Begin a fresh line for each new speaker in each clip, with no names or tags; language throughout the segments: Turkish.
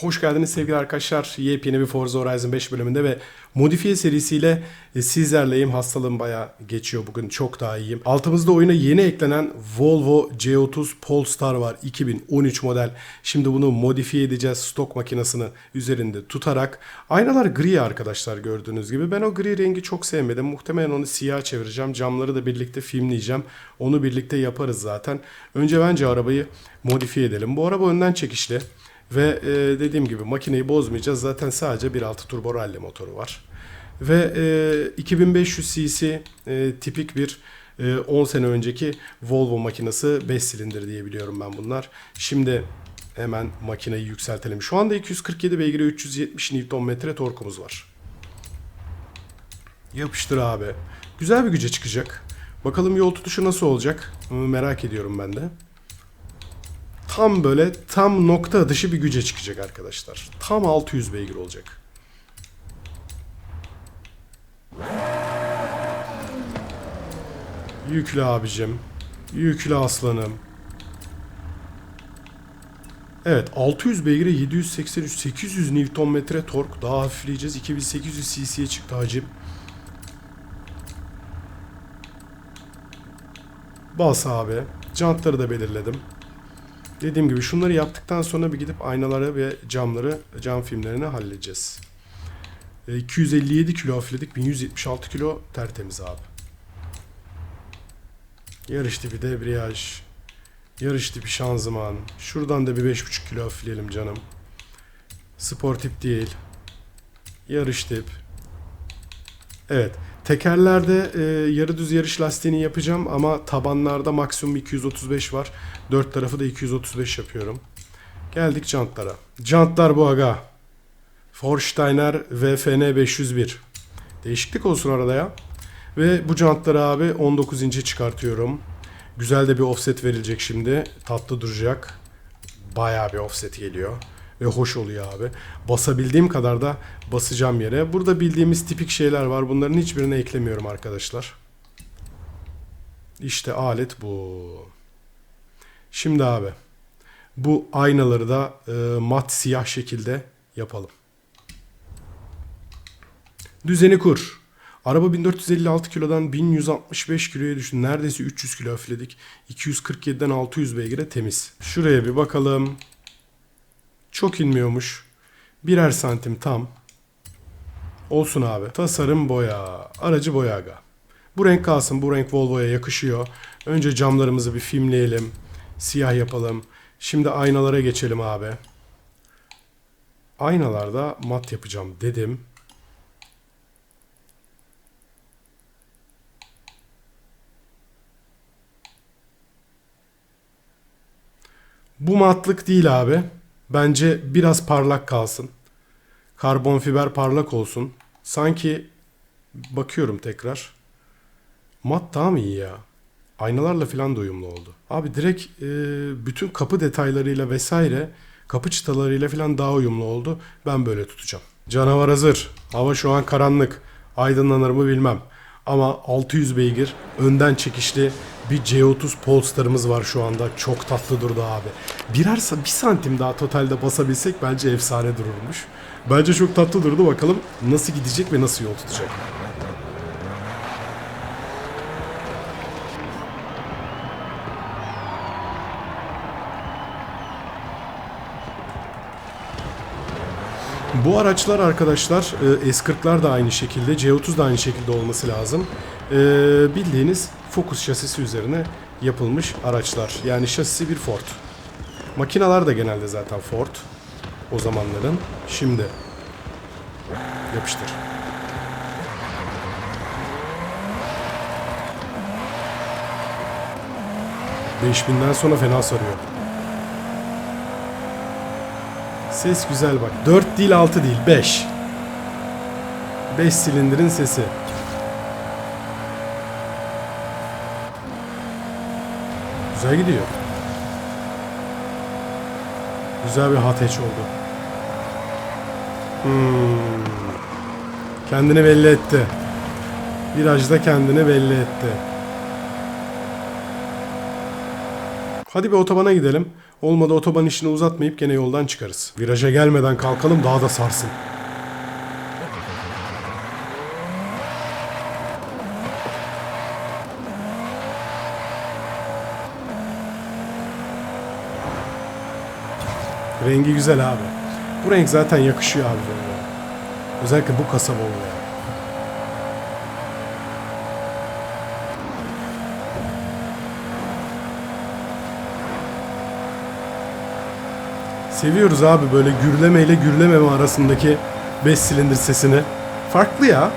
Hoş geldiniz sevgili arkadaşlar. Yepyeni bir Forza Horizon 5 bölümünde ve modifiye serisiyle e, sizlerleyim. Hastalığım bayağı geçiyor bugün. Çok daha iyiyim. Altımızda oyuna yeni eklenen Volvo C30 Polestar var. 2013 model. Şimdi bunu modifiye edeceğiz. Stok makinesini üzerinde tutarak. Aynalar gri arkadaşlar gördüğünüz gibi. Ben o gri rengi çok sevmedim. Muhtemelen onu siyah çevireceğim. Camları da birlikte filmleyeceğim. Onu birlikte yaparız zaten. Önce bence arabayı modifiye edelim. Bu araba önden çekişli. Ve e, dediğim gibi makineyi bozmayacağız. Zaten sadece 1.6 turbo rally motoru var. Ve e, 2500 cc e, tipik bir e, 10 sene önceki Volvo makinesi 5 silindir diye biliyorum ben bunlar. Şimdi hemen makineyi yükseltelim. Şu anda 247 beygir 370 Nm torkumuz var. Yapıştır abi. Güzel bir güce çıkacak. Bakalım yol tutuşu nasıl olacak? Merak ediyorum ben de tam böyle tam nokta atışı bir güce çıkacak arkadaşlar. Tam 600 beygir olacak. Yüklü abicim. Yüklü aslanım. Evet 600 beygire 783 800 Nm tork daha hafifleyeceğiz. 2800 cc'ye çıktı hacim. Bas abi. Jantları da belirledim. Dediğim gibi şunları yaptıktan sonra bir gidip aynaları ve camları, cam filmlerini halledeceğiz. E, 257 kilo hafifledik. 1176 kilo tertemiz abi. Yarış tipi debriyaj. Yarış tipi şanzıman. Şuradan da bir 5,5 kilo hafifleyelim canım. Spor tip değil. Yarış tip. Evet. Tekerlerde e, yarı düz yarış lastiğini yapacağım ama tabanlarda maksimum 235 var. Dört tarafı da 235 yapıyorum. Geldik jantlara. Jantlar bu aga. Forsteiner VFN 501. Değişiklik olsun arada ya. Ve bu jantları abi 19 inçe çıkartıyorum. Güzel de bir offset verilecek şimdi. Tatlı duracak. Bayağı bir offset geliyor. Ve hoş oluyor abi. Basabildiğim kadar da basacağım yere. Burada bildiğimiz tipik şeyler var. Bunların hiçbirini eklemiyorum arkadaşlar. İşte alet bu. Şimdi abi bu aynaları da e, mat siyah şekilde yapalım. Düzeni kur. Araba 1456 kilodan 1165 kiloya düştü. Neredeyse 300 kilo hafifledik. 247'den 600 beygire temiz. Şuraya bir bakalım. Çok inmiyormuş. Birer santim tam. Olsun abi. Tasarım boya. Aracı boya aga. Bu renk kalsın. Bu renk Volvo'ya yakışıyor. Önce camlarımızı bir filmleyelim. Siyah yapalım. Şimdi aynalara geçelim abi. Aynalarda mat yapacağım dedim. Bu matlık değil abi. Bence biraz parlak kalsın. Karbon fiber parlak olsun. Sanki bakıyorum tekrar. Mat daha mı iyi ya? Aynalarla falan da uyumlu oldu. Abi direkt e, bütün kapı detaylarıyla vesaire kapı çıtalarıyla falan daha uyumlu oldu. Ben böyle tutacağım. Canavar hazır. Hava şu an karanlık. Aydınlanır mı bilmem. Ama 600 beygir önden çekişli bir C30 Polestar'ımız var şu anda. Çok tatlı durdu abi. Birer bir santim daha totalde basabilsek bence efsane dururmuş. Bence çok tatlı durdu. Bakalım nasıl gidecek ve nasıl yol tutacak. Bu araçlar arkadaşlar e, S40'lar da aynı şekilde, C30 da aynı şekilde olması lazım. E, bildiğiniz Focus şasisi üzerine yapılmış araçlar. Yani şasisi bir Ford. Makinalar da genelde zaten Ford. O zamanların. Şimdi yapıştır. Beş sonra fena sarıyor. Ses güzel bak. 4 değil 6 değil 5. 5 silindirin sesi. Güzel gidiyor. Güzel bir hateç oldu. Hmm. Kendini belli etti. Virajda kendini belli etti. Hadi bir otobana gidelim. Olmadı otoban işini uzatmayıp gene yoldan çıkarız. Viraja gelmeden kalkalım daha da sarsın. Rengi güzel abi. Bu renk zaten yakışıyor abi. Özellikle bu kasa Volvo'ya. Seviyoruz abi böyle gürleme ile gürlememe arasındaki 5 silindir sesini. Farklı ya.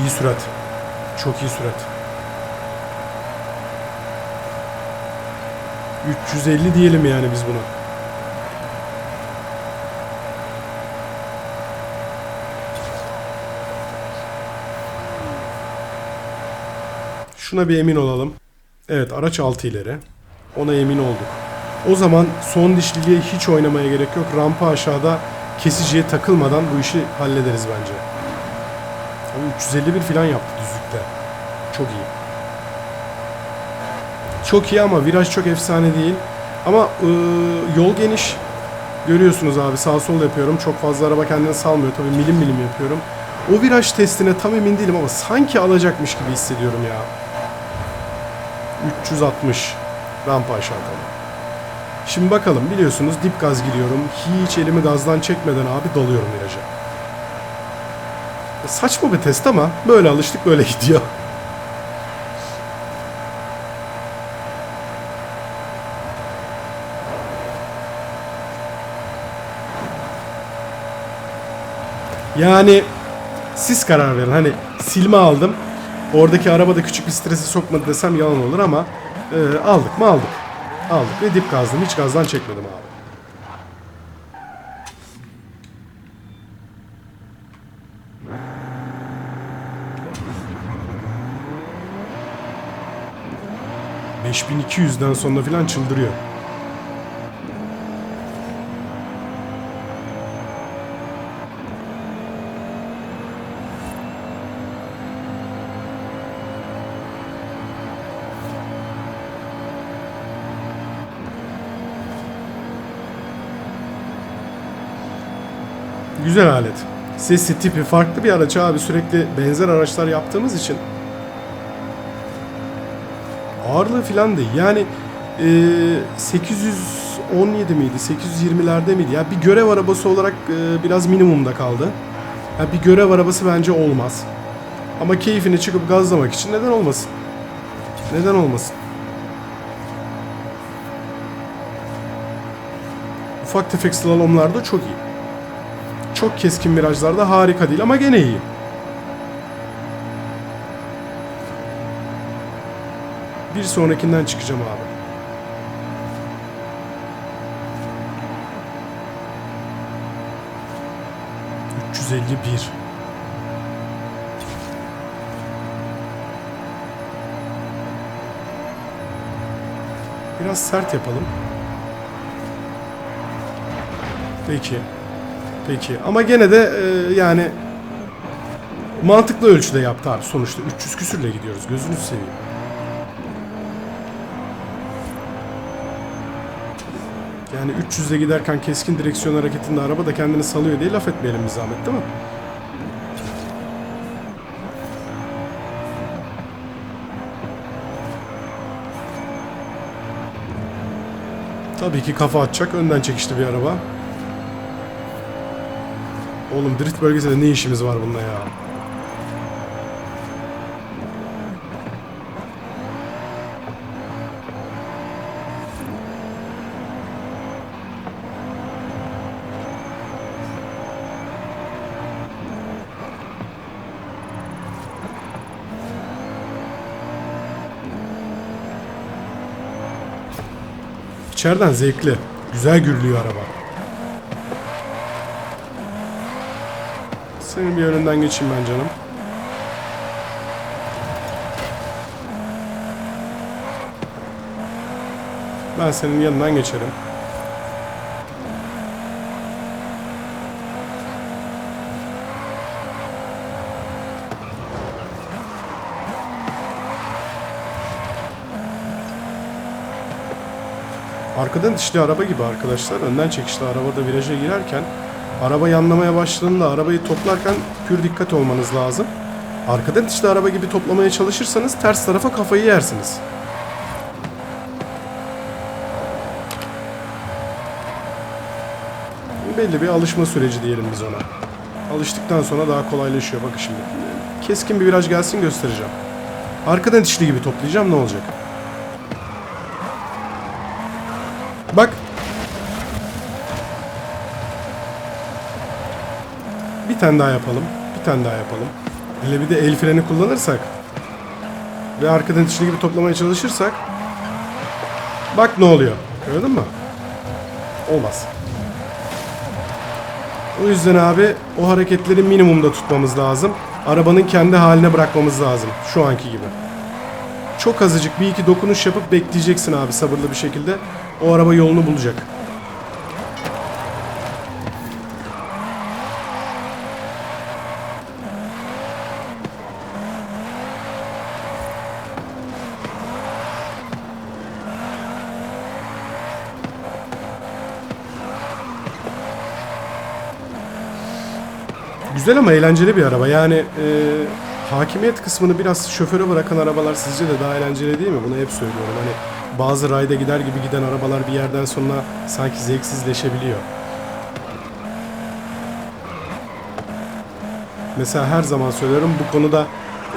İyi sürat. Çok iyi sürat. 350 diyelim yani biz buna. Şuna bir emin olalım. Evet araç 6 ileri. Ona emin olduk. O zaman son dişliliğe hiç oynamaya gerek yok. Rampa aşağıda kesiciye takılmadan bu işi hallederiz bence. Ama 351 falan yaptı düzlükte. Çok iyi. Çok iyi ama viraj çok efsane değil. Ama ıı, yol geniş. Görüyorsunuz abi sağ sol yapıyorum. Çok fazla araba kendini salmıyor. Tabii milim milim yapıyorum. O viraj testine tam emin değilim ama sanki alacakmış gibi hissediyorum ya. 360 rampa aşağı. Şimdi bakalım biliyorsunuz dip gaz giriyorum. Hiç elimi gazdan çekmeden abi dalıyorum viraja. Saçma bir test ama böyle alıştık böyle gidiyor. Yani siz karar verin. Hani silme aldım. Oradaki arabada küçük bir stresi sokmadı desem yalan olur ama e, aldık mı aldık. Aldık ve dip gazdım. Hiç gazdan çekmedim abi. ...5200'den sonra falan çıldırıyor. Güzel alet. Sesi tipi farklı bir araç abi. Sürekli benzer araçlar yaptığımız için. Ağırlığı falan değil. Yani e, 817 miydi? 820'lerde miydi? Ya bir görev arabası olarak e, biraz minimumda kaldı. Ya bir görev arabası bence olmaz. Ama keyfini çıkıp gazlamak için neden olmasın? Neden olmasın? Ufak tefek slalomlarda çok iyi. Çok keskin virajlarda harika değil ama gene iyi. Bir sonrakinden çıkacağım abi. ...351. Biraz sert yapalım. Peki. Peki ama gene de e, yani mantıklı ölçüde yaptı abi sonuçta 300 küsürle gidiyoruz gözünüzü seveyim. Yani 300'le giderken keskin direksiyon hareketinde araba da kendini salıyor diye laf etmeyelim bir zahmet değil mi? Tabii ki kafa atacak önden çekişti bir araba. Oğlum drift bölgesinde ne işimiz var bununla ya? İçeriden zevkli. Güzel gürlüyor araba. Senin bir önünden geçeyim ben canım. Ben senin yanından geçerim. Arkadan dişli araba gibi arkadaşlar. Önden çekişli arabada viraja girerken araba yanlamaya başladığında arabayı toplarken pür dikkat olmanız lazım. Arkadan dişli araba gibi toplamaya çalışırsanız ters tarafa kafayı yersiniz. Belli bir alışma süreci diyelim biz ona. Alıştıktan sonra daha kolaylaşıyor. Bakın şimdi. Keskin bir viraj gelsin göstereceğim. Arkadan dişli gibi toplayacağım ne olacak? Bak. Bir tane daha yapalım. Bir tane daha yapalım. Hele bir de el freni kullanırsak ve arkadan dişli gibi toplamaya çalışırsak bak ne oluyor. Gördün mü? Olmaz. O yüzden abi o hareketleri minimumda tutmamız lazım. Arabanın kendi haline bırakmamız lazım. Şu anki gibi. Çok azıcık bir iki dokunuş yapıp bekleyeceksin abi sabırlı bir şekilde. O araba yolunu bulacak. Güzel ama eğlenceli bir araba. Yani e, hakimiyet kısmını biraz şoföre bırakan arabalar sizce de daha eğlenceli değil mi? Bunu hep söylüyorum. Hani bazı rayda gider gibi giden arabalar bir yerden sonra sanki zevksizleşebiliyor. Mesela her zaman söylüyorum bu konuda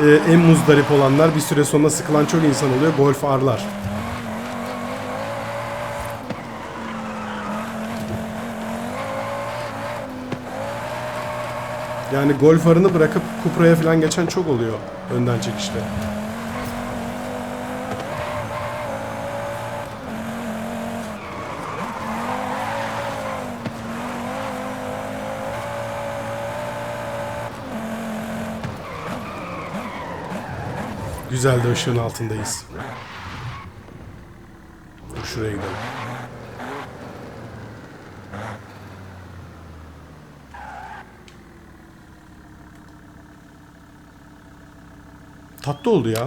e, en muzdarip olanlar bir süre sonra sıkılan çok insan oluyor. Golf R'lar. Yani golf arını bırakıp Cupra'ya falan geçen çok oluyor önden çekişte. Güzel de ışığın altındayız. Şuraya gidelim. Tatlı oldu ya.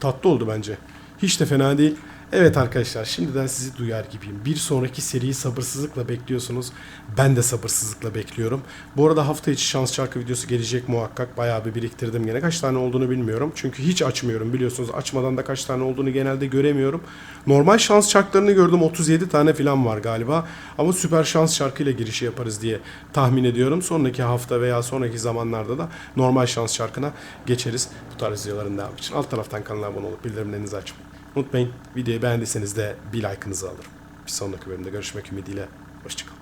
Tatlı oldu bence. Hiç de fena değil. Evet arkadaşlar şimdiden sizi duyar gibiyim. Bir sonraki seriyi sabırsızlıkla bekliyorsunuz. Ben de sabırsızlıkla bekliyorum. Bu arada hafta içi şans çarkı videosu gelecek muhakkak. Bayağı bir biriktirdim gene. Kaç tane olduğunu bilmiyorum. Çünkü hiç açmıyorum biliyorsunuz. Açmadan da kaç tane olduğunu genelde göremiyorum. Normal şans çarklarını gördüm. 37 tane falan var galiba. Ama süper şans çarkıyla girişi yaparız diye tahmin ediyorum. Sonraki hafta veya sonraki zamanlarda da normal şans çarkına geçeriz. Bu tarz videoların devamı için. Alt taraftan kanala abone olup bildirimlerinizi açmayı Unutmayın videoyu beğendiyseniz de bir like'ınızı alırım. Bir sonraki bölümde görüşmek ümidiyle. Hoşçakalın.